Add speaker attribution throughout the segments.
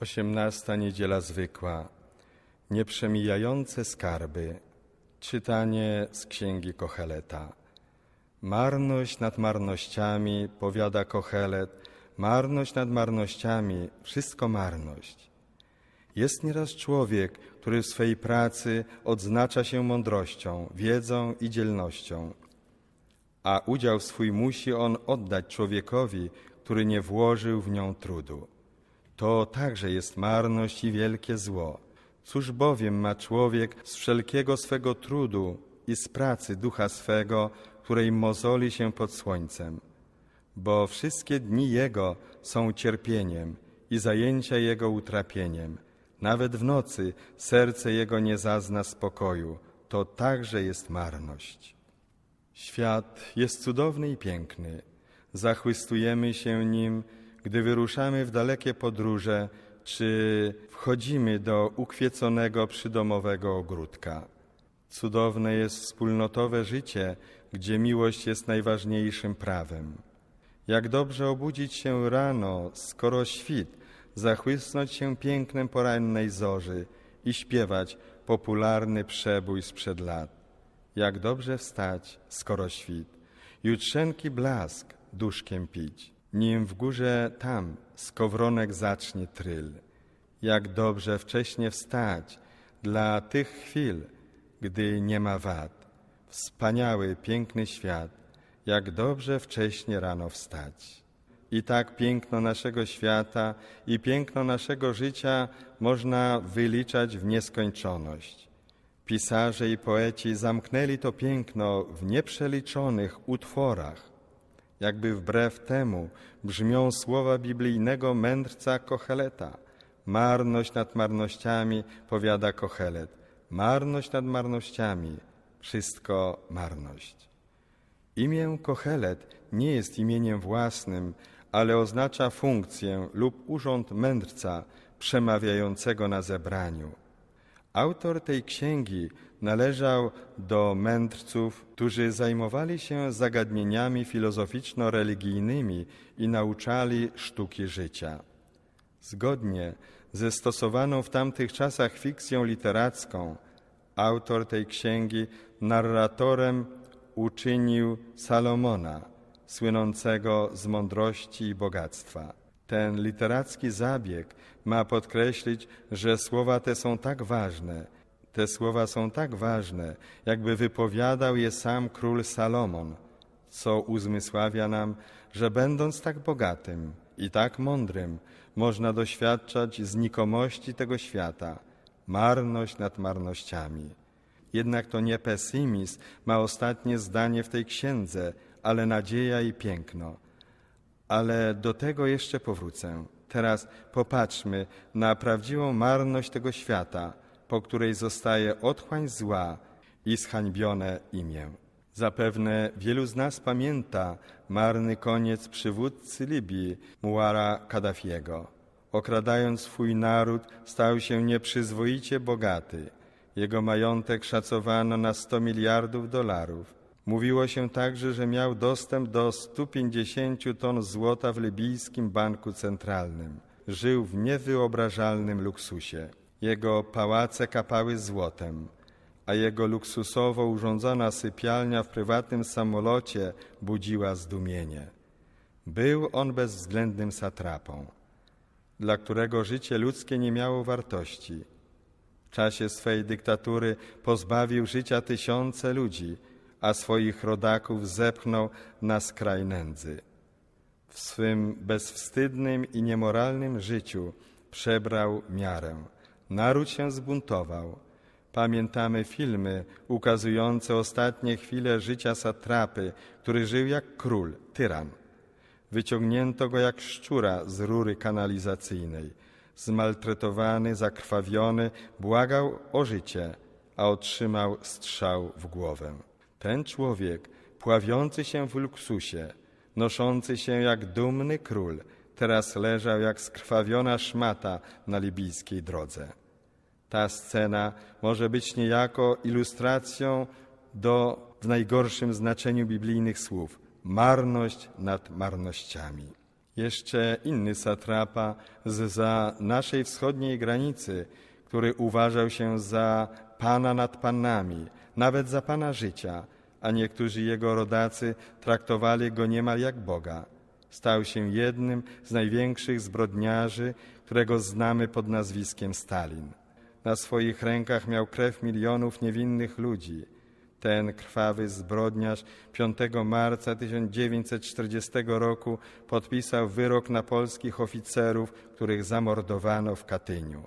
Speaker 1: Osiemnasta niedziela zwykła. Nieprzemijające skarby. Czytanie z księgi Kocheleta. Marność nad marnościami, powiada Kochelet, marność nad marnościami, wszystko marność. Jest nieraz człowiek, który w swej pracy odznacza się mądrością, wiedzą i dzielnością, a udział swój musi on oddać człowiekowi, który nie włożył w nią trudu. To także jest marność i wielkie zło. Cóż bowiem ma człowiek z wszelkiego swego trudu i z pracy ducha swego, której mozoli się pod słońcem? Bo wszystkie dni Jego są cierpieniem i zajęcia Jego utrapieniem. Nawet w nocy serce Jego nie zazna spokoju. To także jest marność. Świat jest cudowny i piękny. Zachwystujemy się nim, gdy wyruszamy w dalekie podróże, czy wchodzimy do ukwieconego przydomowego ogródka. Cudowne jest wspólnotowe życie, gdzie miłość jest najważniejszym prawem. Jak dobrze obudzić się rano, skoro świt, zachłysnąć się pięknem porannej zorzy i śpiewać popularny przebój sprzed lat. Jak dobrze wstać, skoro świt, jutrzenki blask duszkiem pić, nim w górze tam skowronek zacznie tryl. Jak dobrze wcześnie wstać dla tych chwil, gdy nie ma wad. Wspaniały, piękny świat, jak dobrze wcześnie rano wstać. I tak piękno naszego świata i piękno naszego życia można wyliczać w nieskończoność. Pisarze i poeci zamknęli to piękno w nieprzeliczonych utworach. Jakby wbrew temu brzmią słowa biblijnego mędrca Kocheleta. Marność nad marnościami, powiada Kochelet. Marność nad marnościami, wszystko marność. Imię Kochelet nie jest imieniem własnym, ale oznacza funkcję lub urząd mędrca przemawiającego na zebraniu. Autor tej księgi należał do mędrców, którzy zajmowali się zagadnieniami filozoficzno-religijnymi i nauczali sztuki życia. Zgodnie ze stosowaną w tamtych czasach fikcją literacką, autor tej księgi narratorem uczynił Salomona, słynącego z mądrości i bogactwa. Ten literacki zabieg ma podkreślić, że słowa te są tak ważne, te słowa są tak ważne, jakby wypowiadał je sam król Salomon, co uzmysławia nam, że będąc tak bogatym i tak mądrym, można doświadczać znikomości tego świata, marność nad marnościami. Jednak to nie pesymizm ma ostatnie zdanie w tej księdze, ale nadzieja i piękno. Ale do tego jeszcze powrócę. Teraz popatrzmy na prawdziwą marność tego świata, po której zostaje otchłań zła i zhańbione imię. Zapewne wielu z nas pamięta marny koniec przywódcy Libii, Muara Kaddafiego. Okradając swój naród, stał się nieprzyzwoicie bogaty. Jego majątek szacowano na 100 miliardów dolarów. Mówiło się także, że miał dostęp do 150 ton złota w libijskim banku centralnym. Żył w niewyobrażalnym luksusie. Jego pałace kapały złotem, a jego luksusowo urządzona sypialnia w prywatnym samolocie budziła zdumienie. Był on bezwzględnym satrapą, dla którego życie ludzkie nie miało wartości. W czasie swej dyktatury pozbawił życia tysiące ludzi, a swoich rodaków zepchnął na skraj nędzy. W swym bezwstydnym i niemoralnym życiu przebrał miarę. Naród się zbuntował. Pamiętamy filmy ukazujące ostatnie chwile życia satrapy, który żył jak król, tyran. Wyciągnięto go jak szczura z rury kanalizacyjnej. Zmaltretowany, zakrwawiony, błagał o życie, a otrzymał strzał w głowę. Ten człowiek, pławiący się w luksusie, noszący się jak dumny król, teraz leżał jak skrwawiona szmata na libijskiej drodze. Ta scena może być niejako ilustracją do, w najgorszym znaczeniu biblijnych słów, marność nad marnościami. Jeszcze inny satrapa z za naszej wschodniej granicy, który uważał się za pana nad panami, nawet za pana życia, a niektórzy jego rodacy traktowali go niemal jak Boga. Stał się jednym z największych zbrodniarzy, którego znamy pod nazwiskiem Stalin. Na swoich rękach miał krew milionów niewinnych ludzi. Ten krwawy zbrodniarz 5 marca 1940 roku podpisał wyrok na polskich oficerów, których zamordowano w Katyniu.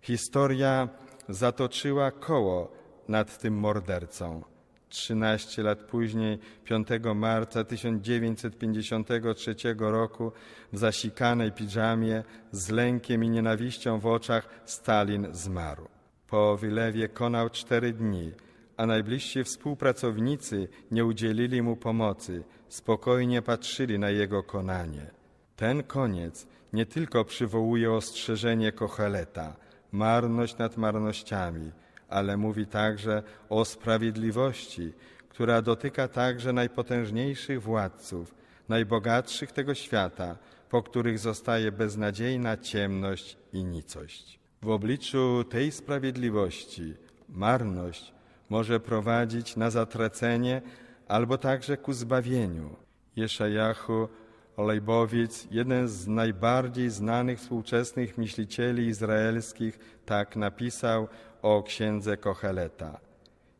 Speaker 1: Historia zatoczyła koło nad tym mordercą. 13 lat później, 5 marca 1953 roku, w zasikanej piżamie, z lękiem i nienawiścią w oczach, Stalin zmarł. Po wylewie konał cztery dni, a najbliżsi współpracownicy nie udzielili mu pomocy, spokojnie patrzyli na jego konanie. Ten koniec nie tylko przywołuje ostrzeżenie Kocheleta, marność nad marnościami, ale mówi także o sprawiedliwości, która dotyka także najpotężniejszych władców, najbogatszych tego świata, po których zostaje beznadziejna ciemność i nicość. W obliczu tej sprawiedliwości marność może prowadzić na zatracenie albo także ku zbawieniu. Jeszajahu Olejbowic, jeden z najbardziej znanych współczesnych myślicieli izraelskich, tak napisał o księdze Kocheleta.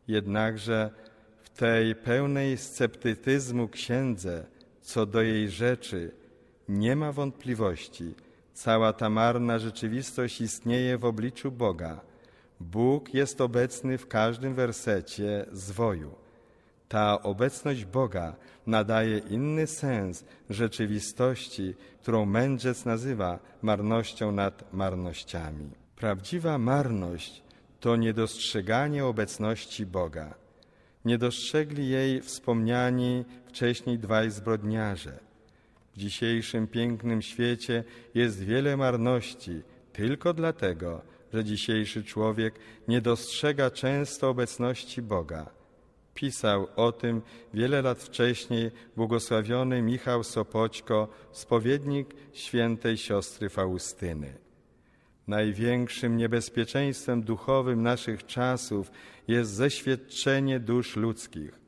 Speaker 1: Jednakże w tej pełnej sceptycyzmu księdze co do jej rzeczy nie ma wątpliwości. Cała ta marna rzeczywistość istnieje w obliczu Boga. Bóg jest obecny w każdym wersecie zwoju. Ta obecność Boga nadaje inny sens rzeczywistości, którą mędrzec nazywa marnością nad marnościami. Prawdziwa marność to niedostrzeganie obecności Boga. Nie dostrzegli jej wspomniani wcześniej dwaj zbrodniarze. W dzisiejszym pięknym świecie jest wiele marności tylko dlatego, że dzisiejszy człowiek nie dostrzega często obecności Boga. Pisał o tym wiele lat wcześniej błogosławiony Michał Sopoćko, spowiednik świętej siostry Faustyny. Największym niebezpieczeństwem duchowym naszych czasów jest zeświadczenie dusz ludzkich.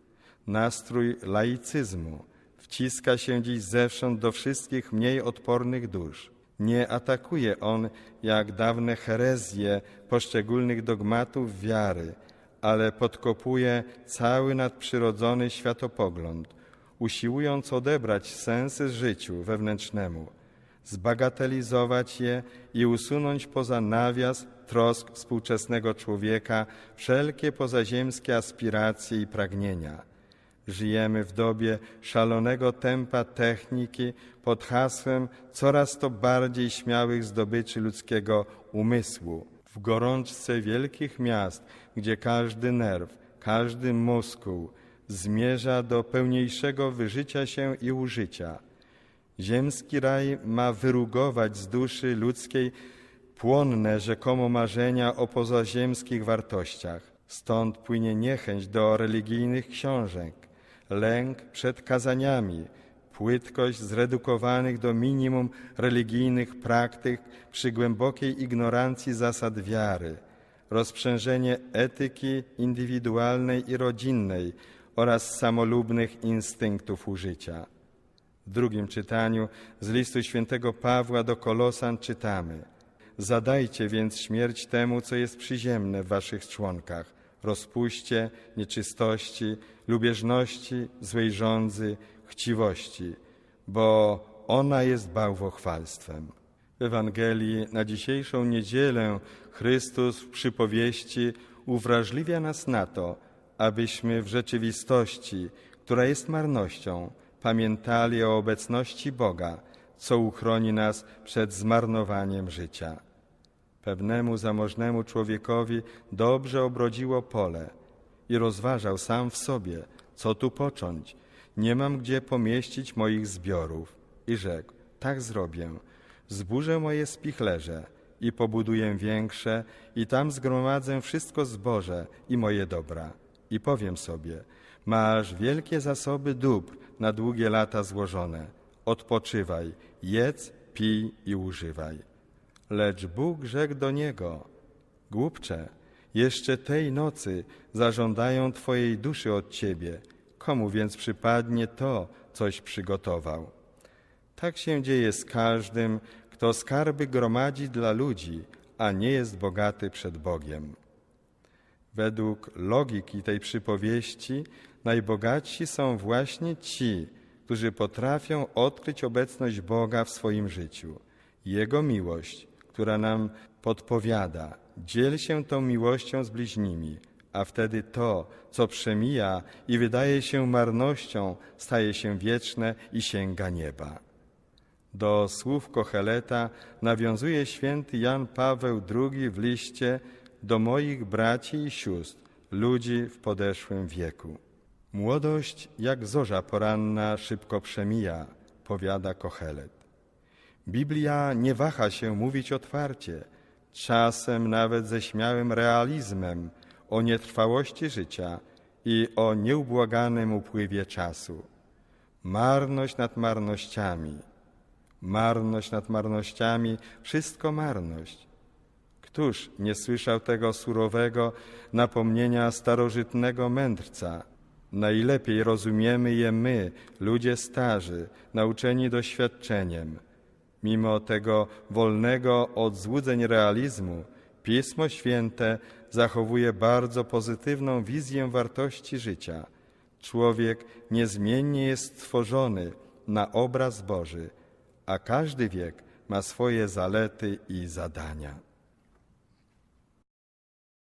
Speaker 1: Nastrój laicyzmu wciska się dziś zewsząd do wszystkich mniej odpornych dusz. Nie atakuje on, jak dawne herezje poszczególnych dogmatów wiary, ale podkopuje cały nadprzyrodzony światopogląd, usiłując odebrać sensy życiu wewnętrznemu – zbagatelizować je i usunąć poza nawias trosk współczesnego człowieka wszelkie pozaziemskie aspiracje i pragnienia. Żyjemy w dobie szalonego tempa techniki pod hasłem coraz to bardziej śmiałych zdobyczy ludzkiego umysłu. W gorączce wielkich miast, gdzie każdy nerw, każdy muskuł zmierza do pełniejszego wyżycia się i użycia – Ziemski raj ma wyrugować z duszy ludzkiej płonne rzekomo marzenia o pozaziemskich wartościach. Stąd płynie niechęć do religijnych książek, lęk przed kazaniami, płytkość zredukowanych do minimum religijnych praktyk przy głębokiej ignorancji zasad wiary, rozprzężenie etyki indywidualnej i rodzinnej oraz samolubnych instynktów użycia. W drugim czytaniu z listu świętego Pawła do Kolosan czytamy: Zadajcie więc śmierć temu, co jest przyziemne w waszych członkach, rozpuście, nieczystości, lubieżności, złej żądzy, chciwości, bo ona jest bałwochwalstwem. W Ewangelii na dzisiejszą niedzielę Chrystus w przypowieści uwrażliwia nas na to, abyśmy w rzeczywistości, która jest marnością, pamiętali o obecności Boga, co uchroni nas przed zmarnowaniem życia. Pewnemu zamożnemu człowiekowi dobrze obrodziło pole i rozważał sam w sobie, co tu począć. Nie mam gdzie pomieścić moich zbiorów. I rzekł, tak zrobię. Zburzę moje spichlerze i pobuduję większe i tam zgromadzę wszystko zboże i moje dobra. I powiem sobie, masz wielkie zasoby dóbr, na długie lata złożone, odpoczywaj, jedz, pij i używaj. Lecz Bóg rzekł do niego, głupcze, jeszcze tej nocy zażądają Twojej duszy od Ciebie, komu więc przypadnie to, coś przygotował. Tak się dzieje z każdym, kto skarby gromadzi dla ludzi, a nie jest bogaty przed Bogiem. Według logiki tej przypowieści najbogatsi są właśnie ci, którzy potrafią odkryć obecność Boga w swoim życiu, Jego miłość, która nam podpowiada, dziel się tą miłością z bliźnimi, a wtedy to, co przemija i wydaje się marnością, staje się wieczne i sięga nieba. Do słów Kocheleta nawiązuje święty Jan Paweł II w liście do moich braci i sióstr, ludzi w podeszłym wieku. Młodość jak zorza poranna szybko przemija, powiada Kochelet. Biblia nie waha się mówić otwarcie, czasem nawet ze śmiałym realizmem o nietrwałości życia i o nieubłaganym upływie czasu. Marność nad marnościami, marność nad marnościami, wszystko marność. Któż nie słyszał tego surowego napomnienia starożytnego mędrca? Najlepiej rozumiemy je my, ludzie starzy, nauczeni doświadczeniem. Mimo tego wolnego od złudzeń realizmu, Pismo Święte zachowuje bardzo pozytywną wizję wartości życia. Człowiek niezmiennie jest stworzony na obraz Boży, a każdy wiek ma swoje zalety i zadania.